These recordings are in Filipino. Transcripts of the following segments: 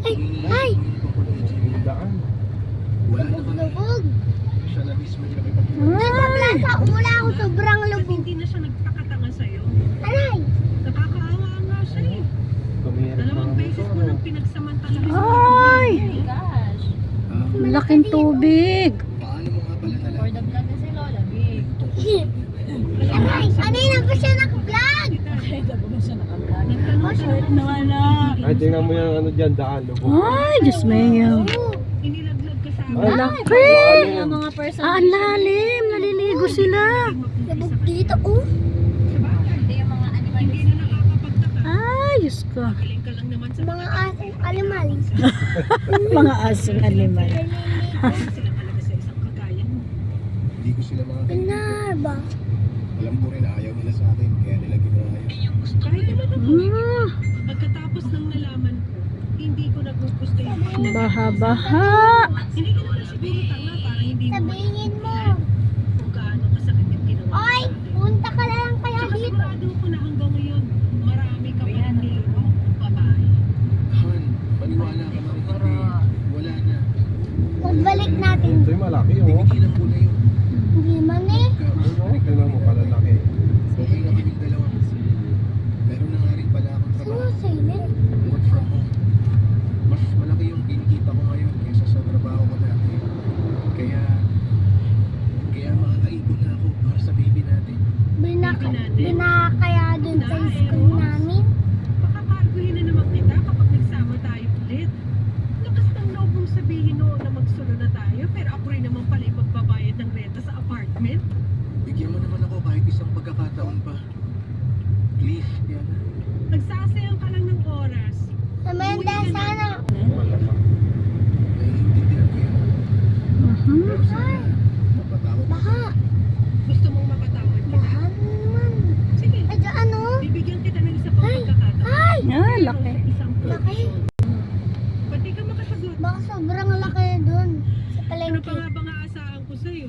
Ay, ay! Yung daan. Wala na kami. Lubog. Siya na mismo yung nakipag Sa wala ako sobrang lubog. hindi na siya nagpakatanga sa'yo? Aray! Nakakaawa nga siya eh. Tumirik Dalawang ng beses ko motor. nang pinagsamantala. Ay! Gosh! Ah, Laking tubig. paano mo nga pala For nalaman? the vlog na si Lola, big. Aray! Anay na pa siya naka-vlog! Nagtanong siya naman na. Ay, tingnan mo yung ano dyan, daan. Ay, Diyos mayo. Inilaglag ka sa Ay, Laki! Yung mga person. Ah, ang lalim. Naliligo sila. Lubog dito, oh. Ay, Diyos ko. Galing ka lang naman sa Mga asong alimal. Mga asong mo. Hindi ko sila mga Pinar ba? Alam ko rin ayaw nila sa akin, kaya nila ginawa yun. Kahit naman ako, Ah, pagkatapos ng nalaman ko, hindi ko nagugusto yung mga baha-baha. Hindi ka naman siguro tanga para hindi mo Sabihin mo. kung gaano kasakit yung ginawa. mo Oy, sa akin. punta ka na lang kaya Tsaka dito. sigurado ko na hanggang ngayon, marami ka pa rin niloko babae. Han, paniwala ka man hindi. Wala na. Pagbalik natin. Ito yung malaki, oh. Tingigilan ko na yun. Hindi man eh. Ay, tingnan mo pala laki. Okay na kaming dalawa. Meron na nga rin pala akong Sino trabaho. silent? Work from home. Mas malaki yung kinikita ko ngayon kaysa sa trabaho ko dati. Kaya, kaya makakaipon na ako para sa baby natin. Binaka, binakaya dun sa school namin. Makakarguhin na naman kita kapag nagsama tayo ulit. Lakas ng loob mong sabihin no na magsulo na tayo, pero ako rin naman pala yung magbabayad ng renta sa apartment. Bigyan mo naman ako kahit isang pagkakataon pa. Please, Diana. Nagsasayang ka lang ng oras. Amanda, sana. Malaki. Naiintindihan ko yun. Mhm. Pero sana, mapatawad mo. Baka. Gusto mong mapatawad kita? Baka naman. Sige, Ay, dyan, ano? bibigyan kita ng isa pang pagkakataon. Ay! Ah, laki. Ba't di ka makasagot? Baka sobrang laki dun. Sa Ano palengke. pa nga ba nga asahan ko sa'yo?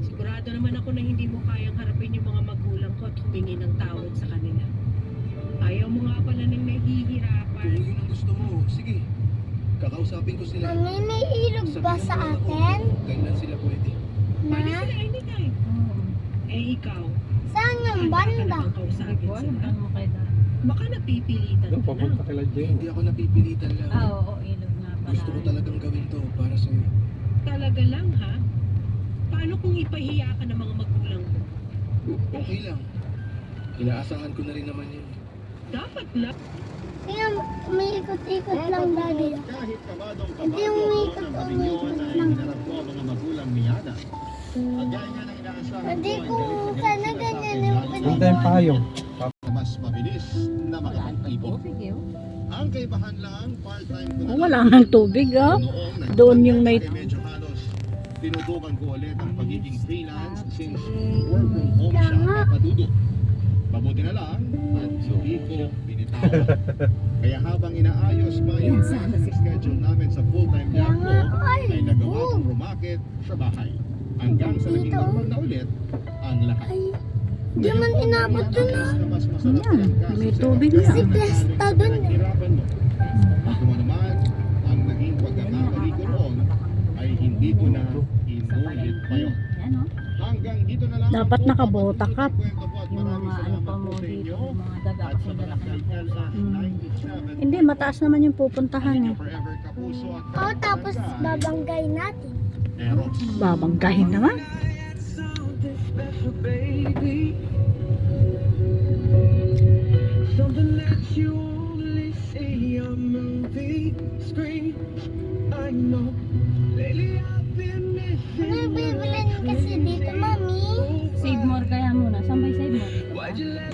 Sigurado naman ako na hindi mo kayang harapin yung mga magulang ko at humingi ng tawad sa kanila. Ayaw mo nga pala nang nahihirapan. Kung yun ang gusto mo, sige. Kakausapin ko sila. Mami, may ilog ba sa atin? Kailan sila pwede. Pwede Na? sila anytime. Eh ikaw, Saan yung banda? namang kausapin sila. Baka napipilitan Doon, ka papunta lang. kila Jane. Hindi ako napipilitan lang. oo, ilog nga Gusto ko talagang gawin to para sa'yo. Talaga lang ha? Paano kung ipahiya ka ng mga magulang ko? Okay lang. Inaasahan ko na rin naman yun. Dapat lang. Tingnan, may ikot-ikot lang daddy. Kahit kabadong Hindi yung may ikot o may ikot lang. ang mga magulang ni inaasahan Hindi ko, sana sa ganyan yung Doon tayong payong. Mabilis na makapag-ibon. Ang kaibahan lang, part-time ko na Oh, wala nang tubig, oh. Doon yung may- medyo halos tinutukan ko ulit ang pagiging freelance since work from home siya Tama. papadudot. Mabuti na lang at hindi ko binitawan. Kaya habang inaayos pa yung schedule namin sa full-time job nga, ko, ay, nagawa oh. kong rumakit sa bahay. Hanggang sa naging normal na ulit ang lahat. Di man inabot dun ah. Yan, may tubig na. Kasi plasta dun eh. Mo. Ang naging pagkakamali ko roon ay hindi ko na inulit pa yun. Hanggang dito na lang Dapat nakabota ka. maraming salamat po sa inyo. At sa barangay LS Hmm. 97. Hindi, mataas naman yung pupuntahan eh. Oo, tapos babanggay natin. Babanggahin naman. Save more kaya muna. Saan ba save more? Why'd you let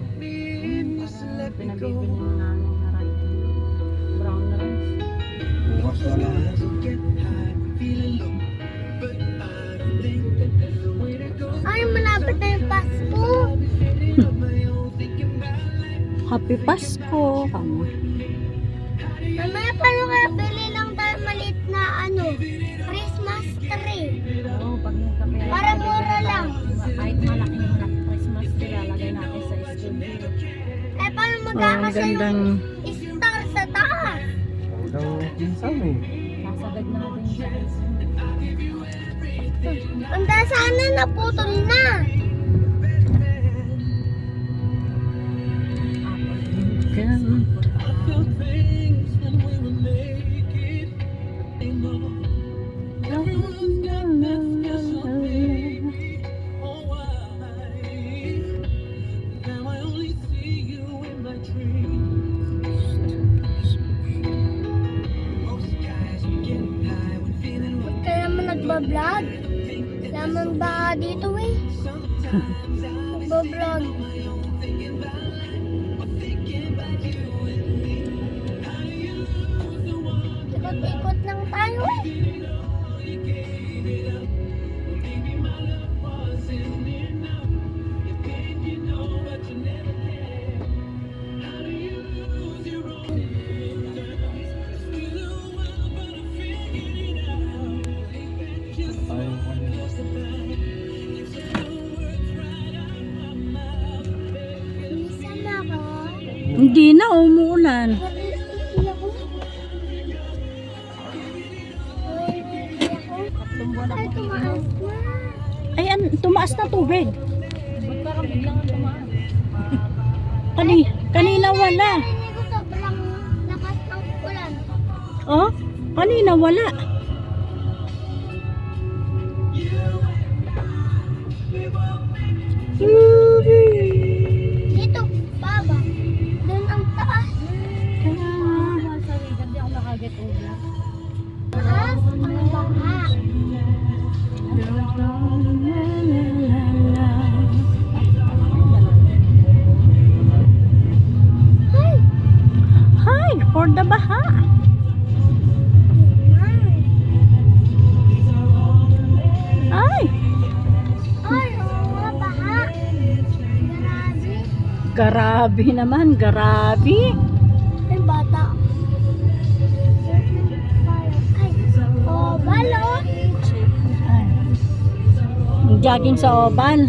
Happy Pasko. Kamo. Mama, paano nga bili lang tayo maliit na ano, Christmas tree? Oo, pag nagkapera. Para mura lang. Kahit malaki yung Christmas tree, lalagay natin sa school. Eh, paano ah, magkakasa oh, yung star sa taas? Daw, pinsan eh. Sasagad natin siya. Ang sana naputol na. Nagbablog? Laman ba dito eh? Nagbablog. Ikot-ikot lang tayo eh. Hindi na, umuulan. Ay, an, tumaas na tubig. Ba't parang tumaas? Kani, kanina wala. Oh, kanina wala. Ooh. Grabe naman, grabe. Ay, bata. Ay, obal, oh. Jogging sa obal.